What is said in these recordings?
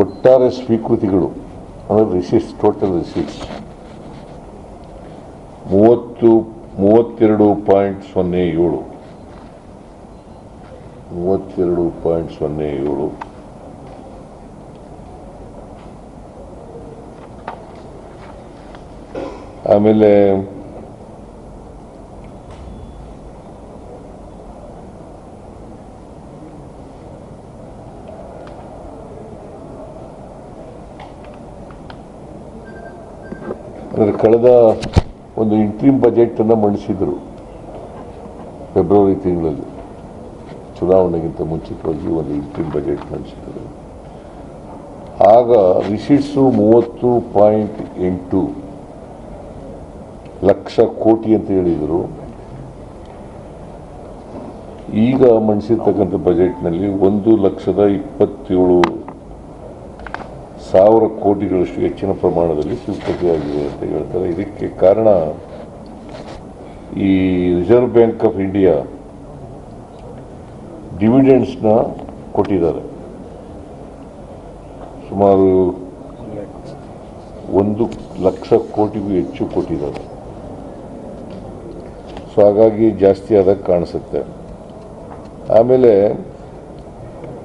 ಒಟ್ಟಾರೆ ಸ್ವೀಕೃತಿಗಳು, ಅಂದರೆ receipts total receipts ಮೂವತ್ತು, ಮೂವತ್ತೆರಡು ಪಾಯಿಂಟ್ ಸೊನ್ನೆ ಏಳು. ಮೂವತ್ತೆರಡು ಪಾಯಿಂಟ್ ಸೊನ್ನೆ ಏಳು. ಆಮೇಲೆ ಅಂದರೆ ಕಳೆದ ಒಂದು ಇಂಟ್ರೀಮ್ ಬಜೆಟನ್ನು ಮಂಡಿಸಿದರು. ಫೆಬ್ರವರಿ ತಿಂಗಳಲ್ಲಿ. ಚುನಾವಣೆಗಿಂತ ಮುಂಚಿತವಾಗಿ ಒಂದು ಇಂಟ್ರೀಮ್ ಬಜೆಟ್ ಮಂಡಿಸಿದರು. ಆಗ ರಿಸೀಟ್ಸು ಮೂವತ್ತು ಪಾಯಿಂಟ್ ಎಂಟು ಲಕ್ಷ ಕೋಟಿ ಅಂತ ಹೇಳಿದರು. ಈಗ ಮಂಡಿಸಿರ್ತಕ್ಕಂಥ ಬಜೆಟ್ನಲ್ಲಿ ಒಂದು ಲಕ್ಷದ ಇಪ್ಪತ್ತೇಳು ಸಾವಿರ ಕೋಟಿಗಳಷ್ಟು ಹೆಚ್ಚಿನ ಪ್ರಮಾಣದಲ್ಲಿ ಸ್ವೀಕೃತಿಯಾಗಿದೆ ಅಂತ ಹೇಳ್ತಾರೆ. ಇದಕ್ಕೆ ಕಾರಣ ಈ ರಿಸರ್ವ್ ಬ್ಯಾಂಕ್ ಆಫ್ ಇಂಡಿಯಾ ಡಿವಿಡೆಂಡ್ಸ್ನ ಕೊಟ್ಟಿದ್ದಾರೆ. ಸುಮಾರು ಒಂದು ಲಕ್ಷ ಕೋಟಿಗೂ ಹೆಚ್ಚು ಕೊಟ್ಟಿದ್ದಾರೆ. ಸೊ, ಹಾಗಾಗಿ ಜಾಸ್ತಿ ಆದಾಗ ಕಾಣಿಸುತ್ತೆ. ಆಮೇಲೆ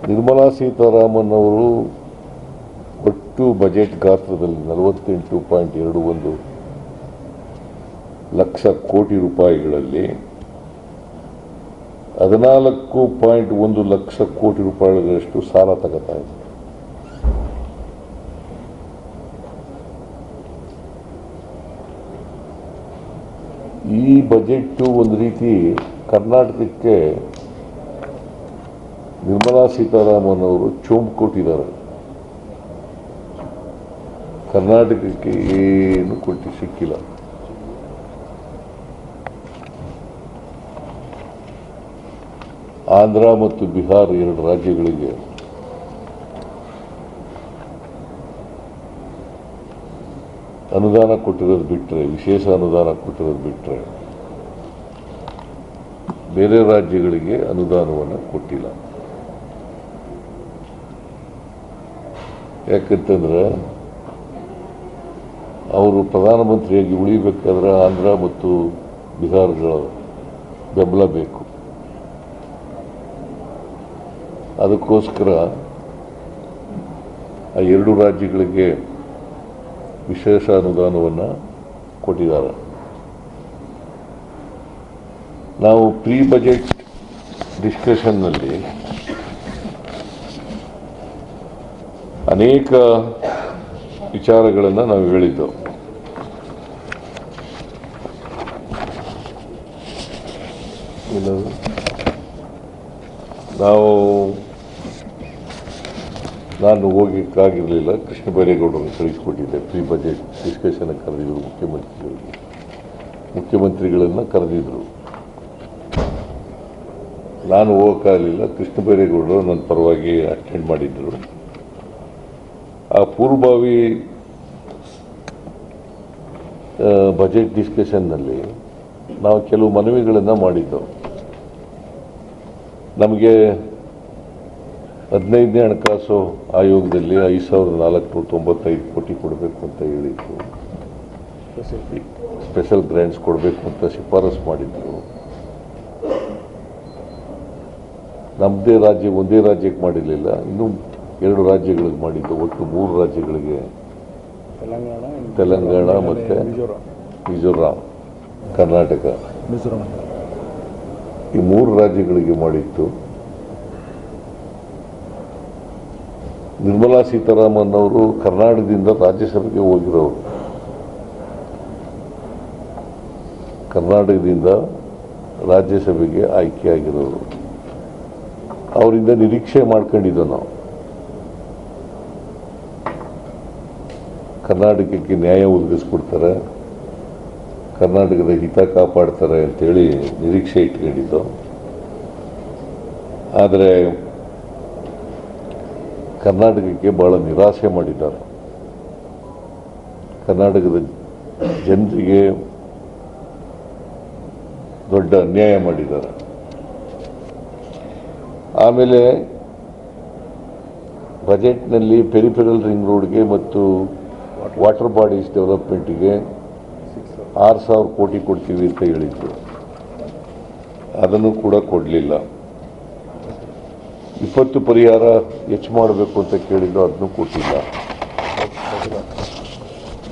ನಿರ್ಮಲಾ ಸೀತಾರಾಮನ್ ಅವರು ಒಟ್ಟು ಬಜೆಟ್ ಗಾತ್ರದಲ್ಲಿ ನಲವತ್ತೆಂಟು ಪಾಯಿಂಟ್ ಎರಡು ಒಂದು ಲಕ್ಷ ಕೋಟಿ ರೂಪಾಯಿಗಳಲ್ಲಿ ಹದಿನಾಲ್ಕು ಪಾಯಿಂಟ್ ಒಂದು ಲಕ್ಷ ಕೋಟಿ ರೂಪಾಯಿಗಳಷ್ಟು ಸಾಲ ತಗೋತಾ ಇದೆ ಈ ಬಜೆಟ್ಟು ಒಂದು ರೀತಿ ಕರ್ನಾಟಕಕ್ಕೆ ನಿರ್ಮಲಾ ಸೀತಾರಾಮನ್ ಅವರು ಚೋಂಬು ಕೊಟ್ಟಿದ್ದಾರೆ ಕರ್ನಾಟಕಕ್ಕೆ ಏನು ಕೊಟ್ಟು ಸಿಕ್ಕಿಲ್ಲ. ಆಂಧ್ರ ಮತ್ತು ಬಿಹಾರ್ ಎರಡು ರಾಜ್ಯಗಳಿಗೆ ಅನುದಾನ ಕೊಟ್ಟಿರೋದು ಬಿಟ್ಟರೆ ವಿಶೇಷ ಅನುದಾನ ಕೊಟ್ಟಿರೋದು ಬಿಟ್ಟರೆ ಬೇರೆ ರಾಜ್ಯಗಳಿಗೆ ಅನುದಾನವನ್ನು ಕೊಟ್ಟಿಲ್ಲ. ಯಾಕಂತಂದ್ರೆ ಅವರು ಪ್ರಧಾನಮಂತ್ರಿಯಾಗಿ ಉಳಿಬೇಕಾದ್ರೆ ಆಂಧ್ರ ಮತ್ತು ಬಿಹಾರಗಳ ಬೆಂಬಲ ಬೇಕು. ಅದಕ್ಕೋಸ್ಕರ ಆ ಎರಡು ರಾಜ್ಯಗಳಿಗೆ ವಿಶೇಷ ಅನುದಾನವನ್ನು ಕೊಟ್ಟಿದ್ದಾರೆ. ನಾವು ಪ್ರೀ ಬಜೆಟ್ ಡಿಸ್ಕಷನ್ನಲ್ಲಿ ಅನೇಕ ವಿಚಾರಗಳನ್ನು ನಾವು ಹೇಳಿದ್ದು? ನಾವು, ನಾನು ಹೋಗಿಕ್ಕಾಗಿರಲಿಲ್ಲ. ಕೃಷ್ಣ ಬೈರೇಗೌಡರನ್ನು ಕಳಿಸ್ಕೊಟ್ಟಿದ್ದೆ. ಪ್ರೀ ಬಜೆಟ್ ಡಿಸ್ಕಷನ್ ಕರೆದಿದ್ದರು ಮುಖ್ಯಮಂತ್ರಿಗಳಿಗೆ. ಮುಖ್ಯಮಂತ್ರಿಗಳನ್ನು ಕರೆದಿದ್ರು. ನಾನು ಹೋಗೋಕ್ಕಾಗಲಿಲ್ಲ. ಕೃಷ್ಣ ಬೈರೇಗೌಡರು ನನ್ನ ಪರವಾಗಿ ಅಟೆಂಡ್ ಮಾಡಿದ್ದರು ಆ ಪೂರ್ವಭಾವಿ ಬಜೆಟ್ ಡಿಸ್ಕಷನ್ನಲ್ಲಿ ನಾವು ಕೆಲವು ಮನವಿಗಳನ್ನು ಮಾಡಿದ್ದೆವು ನಮಗೆ ಹದಿನೈದನೇ ಹಣಕಾಸು ಆಯೋಗದಲ್ಲಿ ಐದು ಸಾವಿರದ ನಾಲ್ಕುನೂರ ತೊಂಬತ್ತೈದು ಕೋಟಿ ಕೊಡಬೇಕು ಅಂತ ಹೇಳಿತ್ತು ಸ್ಪೆಷಲ್ ಗ್ರ್ಯಾಂಟ್ಸ್ ಕೊಡಬೇಕು ಅಂತ ಶಿಫಾರಸು ಮಾಡಿದ್ರು. ನಮ್ಮದೇ ರಾಜ್ಯ ಒಂದೇ ರಾಜ್ಯಕ್ಕೆ ಮಾಡಿರಲಿಲ್ಲ. ಇನ್ನೂ ಎರಡು ರಾಜ್ಯಗಳಿಗೆ ಮಾಡಿದ್ದು ಒಟ್ಟು ಮೂರು ರಾಜ್ಯಗಳಿಗೆ. ತೆಲಂಗಾಣ ಮತ್ತು ಮಿಜೋರಾಂ. ಮಿಜೋರಾಂ ಕರ್ನಾಟಕ. ಈ ಮೂರು ರಾಜ್ಯಗಳಿಗೆ ಮಾಡಿತ್ತು ನಿರ್ಮಲಾ ಸೀತಾರಾಮನ್ ಅವರು ಕರ್ನಾಟಕದಿಂದ ರಾಜ್ಯಸಭೆಗೆ ಹೋಗಿರೋರು. ಕರ್ನಾಟಕದಿಂದ ರಾಜ್ಯಸಭೆಗೆ ಆಯ್ಕೆಯಾಗಿರೋರು ಅವರಿಂದ ನಿರೀಕ್ಷೆ ಮಾಡ್ಕೊಂಡಿದ್ದೋ ನಾವು. ಕರ್ನಾಟಕಕ್ಕೆ ನ್ಯಾಯ ಒದಗಿಸ್ಕೊಡ್ತಾರೆ, ಕರ್ನಾಟಕದ ಹಿತ ಕಾಪಾಡ್ತಾರೆ ಅಂತೇಳಿ ನಿರೀಕ್ಷೆ ಇಟ್ಕೊಂಡಿದ್ದು. ಆದರೆ ಕರ್ನಾಟಕಕ್ಕೆ ಭಾಳ ನಿರಾಸೆ ಮಾಡಿದ್ದಾರೆ. ಕರ್ನಾಟಕದ ಜನರಿಗೆ ದೊಡ್ಡ ಅನ್ಯಾಯ ಮಾಡಿದ್ದಾರೆ. ಆಮೇಲೆ ಬಜೆಟ್ನಲ್ಲಿ ಪೆರಿಫೆರಲ್ ರಿಂಗ್ ರೋಡ್ಗೆ ಮತ್ತು ವಾಟರ್ ಬಾಡೀಸ್ ಡೆವಲಪ್ಮೆಂಟಿಗೆ ಆರು ಸಾವಿರ ಕೋಟಿ ಕೊಡ್ತೀವಿ ಅಂತ ಹೇಳಿದ್ರು. ಅದನ್ನು ಕೂಡ ಕೊಡಲಿಲ್ಲ. ಇಪ್ಪತ್ತು ಪರಿಹಾರ ಹೆಚ್ಚು ಮಾಡಬೇಕು ಅಂತ ಕೇಳಿದ್ರು, ಅದನ್ನು ಕೊಟ್ಟಿಲ್ಲ.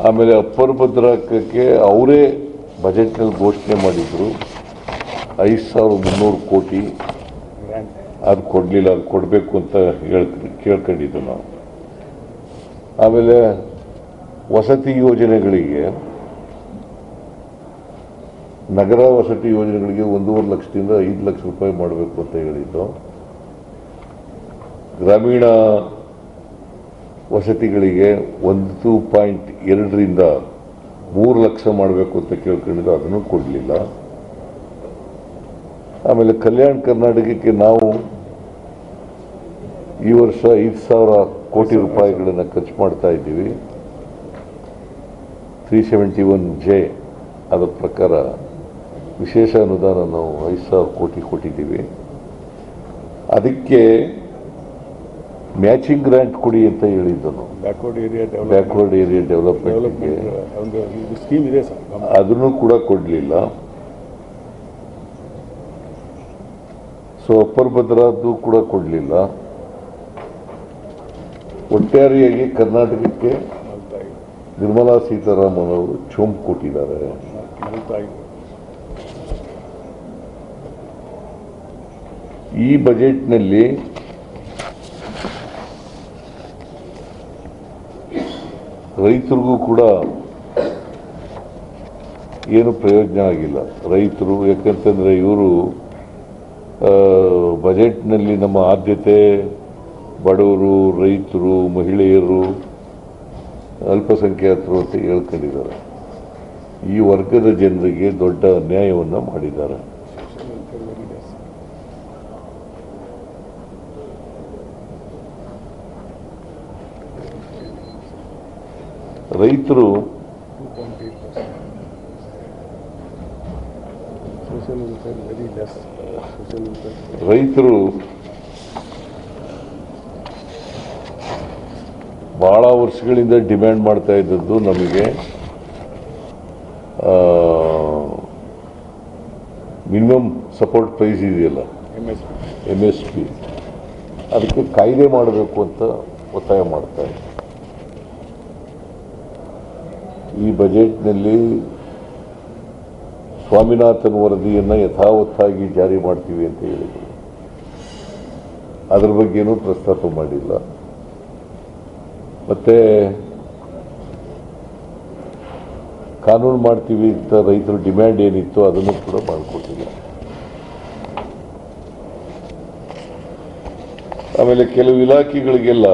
ಆಮೇಲೆ ಅಪ್ಪರ್ ಭದ್ರಾಕಕ್ಕೆ ಅವರೇ ಬಜೆಟ್ನಲ್ಲಿ ಘೋಷಣೆ ಮಾಡಿದ್ರು, ಐದು ಸಾವಿರದ ಮುನ್ನೂರು ಕೋಟಿ ಅದು ಕೊಡಲಿಲ್ಲ, ಅದು ಕೊಡಬೇಕು ಅಂತ ಹೇಳ್ ಕೇಳ್ಕೊಂಡಿದ್ದು ನಾವು. ಆಮೇಲೆ ವಸತಿ ಯೋಜನೆಗಳಿಗೆ ನಗರ ವಸತಿ ಯೋಜನೆಗಳಿಗೆ ಒಂದೂವರೆ ಲಕ್ಷದಿಂದ ಐದು ಲಕ್ಷ ರೂಪಾಯಿ ಮಾಡಬೇಕು ಅಂತ ಹೇಳಿದ್ದು. ಗ್ರಾಮೀಣ ವಸತಿಗಳಿಗೆ ಒಂದು ಪಾಯಿಂಟ್ ಎರಡರಿಂದ ಮೂರು ಲಕ್ಷ ಮಾಡಬೇಕು ಅಂತ ಕೇಳ್ಕೊಂಡಿದ್ದು ಅದನ್ನು ಕೊಡಲಿಲ್ಲ. ಆಮೇಲೆ ಕಲ್ಯಾಣ ಕರ್ನಾಟಕಕ್ಕೆ ನಾವು ಈ ವರ್ಷ ಐದು ಸಾವಿರ ಕೋಟಿ ರೂಪಾಯಿಗಳನ್ನು ಖರ್ಚು ಮಾಡ್ತಾ ಇದ್ದೀವಿ. ತ್ರೀ ಸೆವೆಂಟಿ ಒನ್ ಜೆ ಅದರ ಪ್ರಕಾರ ವಿಶೇಷ ಅನುದಾನ ನಾವು ಐದು ಸಾವಿರ ಕೋಟಿ ಕೊಟ್ಟಿದ್ದೀವಿ. ಅದಕ್ಕೆ ಮ್ಯಾಚಿಂಗ್ ಗ್ರ್ಯಾಂಟ್ ಕೊಡಿ ಅಂತ ಹೇಳಿದ್ದನು. Backward area develop backward area ಡೆವಲಪ್ಮೆಂಟ್ಗೆ development ಇದು ಸ್ಕೀಮ್ ಇದೆ ಸರ್. ಅದನ್ನು ಕೂಡ ಕೊಡಲಿಲ್ಲ. ಸೊ ಅಪ್ಪರ್ ಭದ್ರಾದ್ದು ಕೂಡ ಕೊಡಲಿಲ್ಲ. ಒಟ್ಟಾರೆಯಾಗಿ ಕರ್ನಾಟಕಕ್ಕೆ ನಿರ್ಮಲಾ ಸೀತಾರಾಮನ್ ಅವರು ಚೊಂಬು ಕೊಟ್ಟಿದ್ದಾರೆ. ಈ ಬಜೆಟ್ನಲ್ಲಿ ರೈತರಿಗೂ ಕೂಡ ಏನು ಪ್ರಯೋಜನ ಆಗಿಲ್ಲ. ರೈತರು ಯಾಕಂತಂದ್ರೆ ಇವರು ಬಜೆಟ್ನಲ್ಲಿ ನಮ್ಮ ಆದ್ಯತೆ, ಬಡವರು, ರೈತರು, ಮಹಿಳೆಯರು ಅಲ್ಪಸಂಖ್ಯಾತರು ಅಂತ ಹೇಳ್ಕೊಂಡಿದ್ದಾರೆ. ಈ ವರ್ಗದ ಜನರಿಗೆ ದೊಡ್ಡ ಅನ್ಯಾಯವನ್ನು ಮಾಡಿದ್ದಾರೆ. ರೈತರು ರೈತರು ಬಹಳ ವರ್ಷಗಳಿಂದ ಡಿಮ್ಯಾಂಡ್ ಮಾಡ್ತಾ ಇದ್ದದ್ದು ನಮಗೆ ಮಿನಿಮಮ್ ಸಪೋರ್ಟ್ ಪ್ರೈಸ್ ಇದೆಯಲ್ಲ? M S P M S P ಅದಕ್ಕೆ ಕಾಯ್ದೆ ಮಾಡಬೇಕು ಅಂತ ಒತ್ತಾಯ ಮಾಡ್ತಾ ಇದ್ದೆ. ಈ ಬಜೆಟ್ನಲ್ಲಿ ಸ್ವಾಮಿನಾಥನ್ ವರದಿಯನ್ನು ಯಥಾವತ್ತಾಗಿ ಜಾರಿ ಮಾಡ್ತೀವಿ ಅಂತ ಹೇಳಿದರು. ಅದರ ಬಗ್ಗೆನೂ ಪ್ರಸ್ತಾಪ ಮಾಡಿಲ್ಲ. ಮತ್ತೆ ಕಾನೂನು ಮಾಡ್ತೀವಿ ಅಂತ ರೈತರ ಡಿಮ್ಯಾಂಡ್ ಏನಿತ್ತು ಅದನ್ನು ಕೂಡ ಮಾಡಿಕೊಟ್ಟಿಲ್ಲ. ಆಮೇಲೆ ಕೆಲವು ಇಲಾಖೆಗಳಿಗೆಲ್ಲ